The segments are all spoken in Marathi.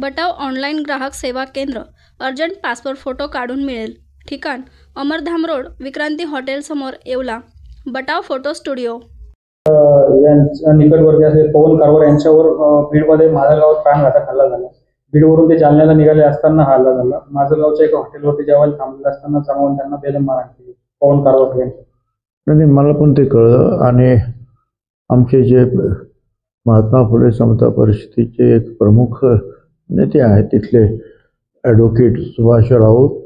बटाव ऑनलाईन ग्राहक सेवा केंद्र अर्जंट पासपोर्ट फोटो काढून मिळेल. ठिकाण अमरधाम रोड विक्रांती हॉटेलसमोर येवला. बटाव फोटो स्टुडिओ. यांच्या निकटवर्ती असे पवन कारवार यांच्यावर बीडमध्ये माझ्या गावात प्राणघातक हल्ला झाला. बीडवरून ते जालन्याला निघाले असताना हा हल्ला झाला. माझं गावच्या एका हॉटेलवरती जेवायला थांबलेलं असताना जमावून त्यांना बेदम मारहाण केली पवन कारवार यांच्या नाही, मला पण ते कळलं. आणि आमचे जे महात्मा फुले समता परिषदेचे एक प्रमुख म्हणजे नेते आहेत तिथले ॲडव्होकेट सुभाष राऊत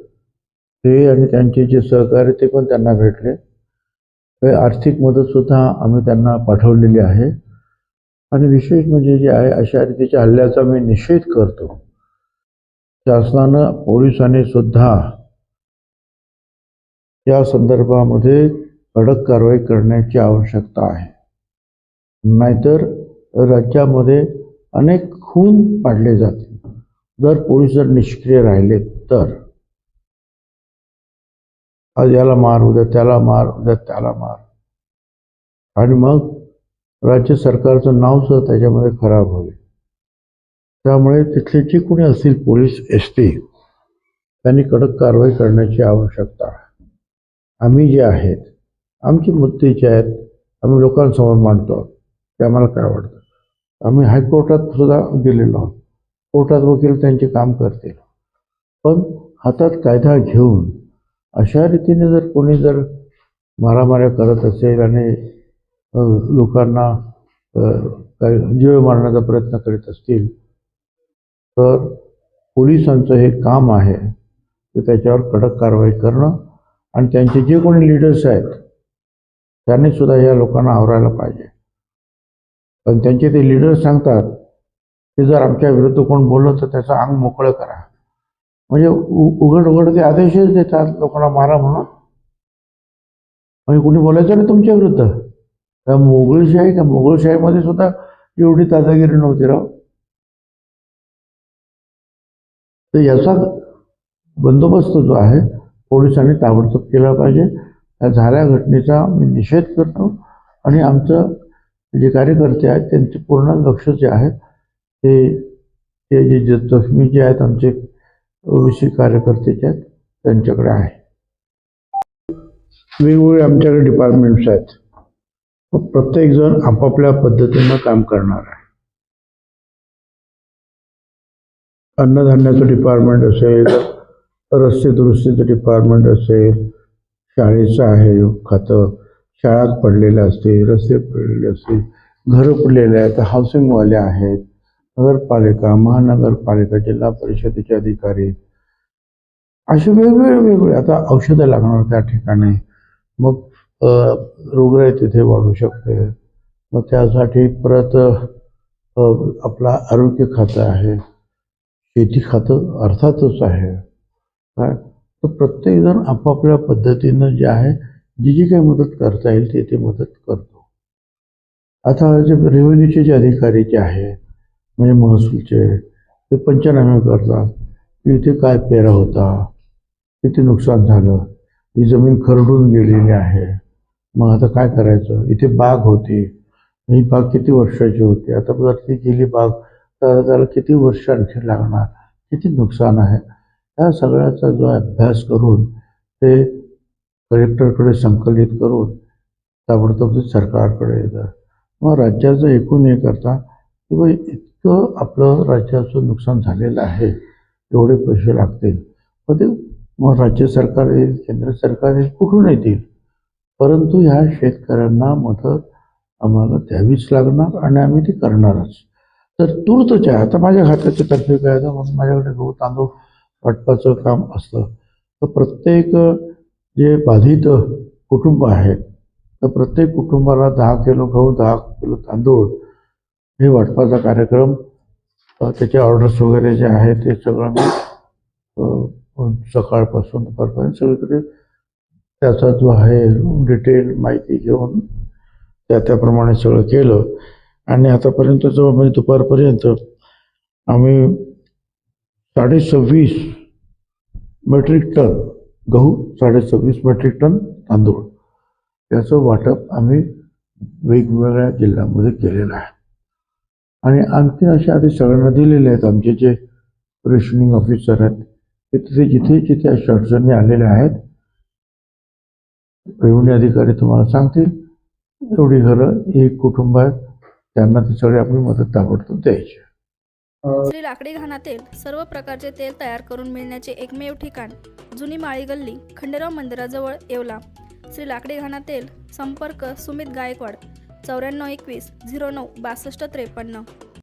हे आणि त्यांचे जे सहकारी ते पण त्यांना भेटले. हे आर्थिक मदतसुद्धा आम्ही त्यांना पाठवलेली आहे. आणि विशेष म्हणजे जे आहे अशा रीतीच्या हल्ल्याचा मी निषेध करतो. शासनानं पोलिसांनी सुद्धा या संदर्भामध्ये कडक कारवाई करण्याची आवश्यकता आहे. नाहीतर राज्यामध्ये अनेक खून पाडले जातील जर पोलीस जर निष्क्रिय राहिले तर. आज याला मार उद्या त्याला मार उद्या त्याला मार. आणि मग राज्य सरकारचं नाव सुद्धा त्याच्यामध्ये खराब होईल. त्यामुळे तिथले जे कोणी असतील पोलीस एस टी त्यांनी कडक कारवाई करण्याची आवश्यकता आहे. आम्ही जे आहेत आमचे मुद्दे जे आहेत आम्ही लोकांसमोर मांडतो. ते आम्हाला काय वाटतं? आम्ही हायकोर्टात सुद्धा गेलेलो आहोत. कोर्टात वकील त्यांचे काम करतील. पण हातात कायदा घेऊन अशा रीतीने जर कोणी जर मारामाऱ्या करत असेल आणि लोकांना काय जीव मारण्याचा प्रयत्न करीत असतील तर पोलिसांचं हे काम आहे की त्याच्यावर कडक कारवाई करणं आणि त्यांचे जे कोणी लीडर्स आहेत त्यांनीसुद्धा या लोकांना आवरायला पाहिजे. पण त्यांचे ते लिडर सांगतात की जर आमच्या विरुद्ध कोण बोललं तर त्याचं अंग मोकळं करा. म्हणजे उ- उघड उघड ते आदेशच देतात लोकांना मारा म्हणून. म्हणजे कुणी बोलायचं नाही तुमच्या विरुद्ध. का मोगलशाही का मोगलशाहीमध्ये सुद्धा एवढी दादागिरी नव्हती राव. तर याचा बंदोबस्त जो आहे पोलिसांनी ताबडतोब केला पाहिजे. त्या झाल्या घटनेचा मी निषेध करतो. आणि आमचं जे कार्यकर्ते आहेत त्यांचे पूर्ण लक्ष जे आहेत. ते ते जे जे जखमी जे आहेत आमचे ओबीसी कार्यकर्ते जे आहेत त्यांच्याकडे आहे. वेगवेगळे आमच्याकडे डिपार्टमेंट्स आहेत. मग प्रत्येकजण आपापल्या पद्धतीनं काम करणार आहे. अन्नधान्याचं डिपार्टमेंट असेल रस्ते दुरुस्तीचं डिपार्टमेंट असेल शाळेचं आहे खातं शाळात पडलेल्या असतील रस्ते पडलेले असतील घरं पडलेले आहेत हाऊसिंगवाले आहेत नगरपालिका महानगरपालिका जिल्हा परिषदेचे अधिकारी. असे वेगवेगळे वेगवेगळे. आता औषधं लागणार त्या ठिकाणी. मग अ, रोगराई तिथे वाढू शकते. मग त्यासाठी परत आपला आरोग्य खातं आहे. शेती खातं अर्थातच आहे. काय तर प्रत्येकजण आपापल्या पद्धतीनं जे आहे जी जी काही मदत करता येईल ते ते मदत करतो. आता जे रेव्हेन्यूचे जे अधिकारी जे आहे म्हणजे महसूलचे ते पंचनामे करतात. की इथे काय पेरा होता? किती नुकसान झालं? ही जमीन खरडून गेलेली आहे. मग आता काय करायचं? इथे बाग होती. ही बाग किती वर्षाची होती? आता जर ती गेली बाग तर त्याला किती वर्ष आणखी लागणार? किती नुकसान आहे? या सगळ्याचा जो अभ्यास करून ते कलेक्टरकडे संकलित करून ताबडतोब ते सरकारकडे येतं मग राज्याचं एकूण हे करता की बाई इतकं आपलं राज्याचं नुकसान झालेलं आहे एवढे पैसे लागतील. मग ते मग राज्य सरकार येईल केंद्र सरकार येईल कुठून येतील? परंतु ह्या शेतकऱ्यांना मदत आम्हाला द्यावीच लागणार आणि आम्ही ती करणारच. तर तूर्तच आहे आता माझ्या खात्याच्या तर्फे काय आहे, तर मग माझ्याकडे गहू तांदूळ वाटपाचं काम असतं. तर प्रत्येक जे बाधित कुटुंब आहेत तर प्रत्येक कुटुंबाला दहा किलो गहू दहा किलो तांदूळ हे वाटपाचा कार्यक्रम त्याचे ऑर्डर्स वगैरे जे आहे ते सगळं मी सकाळपासून दुपारपर्यंत सगळीकडे त्याचा जो आहे डिटेल माहिती घेऊन त्या त्याप्रमाणे सगळं केलं. आणि आतापर्यंत जो म्हणजे दुपारपर्यंत आम्ही साडे सव्वीस मेट्रिक टन गहू साडे सव्वीस मेट्रिक टन तांदूळ. याचं वाटप आम्ही वेगवेगळ्या जिल्ह्यांमध्ये केलेलं आहे. आणि आणखी असे आधी सगळ्यांना दिलेले आहेत. आमचे जे रेशनिंग ऑफिसर आहेत ते तिथे जिथे जिथे अशा अडचणी आलेल्या आहेत रेव्हन्यू अधिकारी तुम्हाला सांगतील एवढी घरं एक कुटुंब आहेत त्यांना ती सगळी आपली मदत ताबडतोब द्यायची श्री लाकडी घाणातील सर्व प्रकारचे तेल तयार करून मिळण्याचे एकमेव ठिकाण जुनी माळी गल्ली खंडेराव मंदिराजवळ येवला. श्री लाकडी घाणातेल संपर्क सुमित गायकवाड चौऱ्याण्णव एकवीस झिरो नऊ बासष्ट त्रेपन्न.